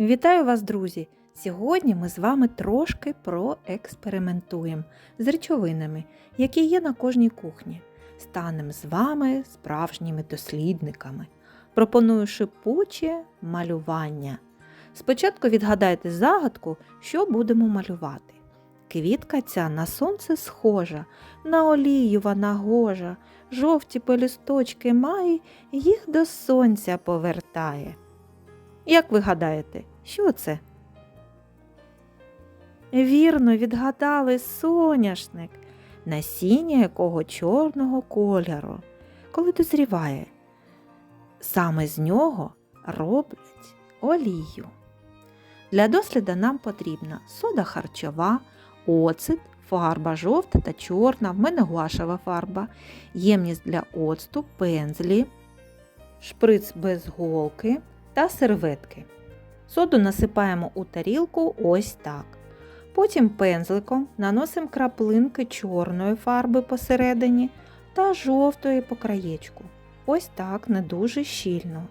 Вітаю вас, друзі! Сьогодні ми з вами трошки проекспериментуємо з речовинами, які є на кожній кухні. Станемо з вами справжніми дослідниками. Пропоную шипуче малювання. Спочатку відгадайте загадку, що будемо малювати. Квітка ця на сонце схожа, на олію вона гожа, жовті пелюсточки має, їх до сонця повертає. Як ви гадаєте, що це? Вірно, відгадали соняшник, насіння якого чорного кольору, коли дозріває. Саме з нього роблять олію. Для досліду нам потрібна сода харчова, оцет, фарба жовта та чорна, в мене гуашева фарба, ємність для оцту, пензлі, шприц без голки та серветки. Соду насипаємо у тарілку ось так. Потім пензликом наносимо краплинки чорної фарби посередині та жовтої по краєчку. Ось так не дуже щільно.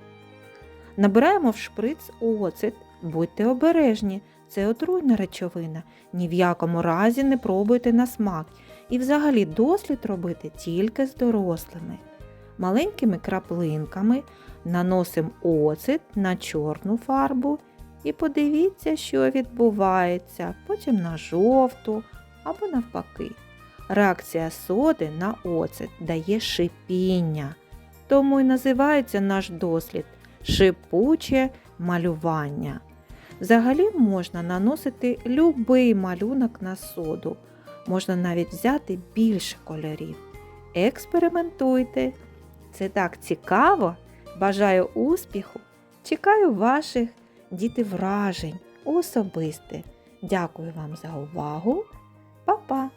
Набираємо в шприц оцет, будьте обережні, це отруйна речовина. Ні в якому разі не пробуйте на смак. І взагалі дослід робити тільки з дорослими. Маленькими краплинками наносимо оцет на чорну фарбу і подивіться, що відбувається, потім на жовту або навпаки. Реакція соди на оцет дає шипіння, тому й називається наш дослід шипуче малювання. Взагалі можна наносити любий малюнок на соду, можна навіть взяти більше кольорів. Експериментуйте! Це так цікаво! Бажаю успіху! Чекаю ваших діти вражень особисте. Дякую вам за увагу. Па-па!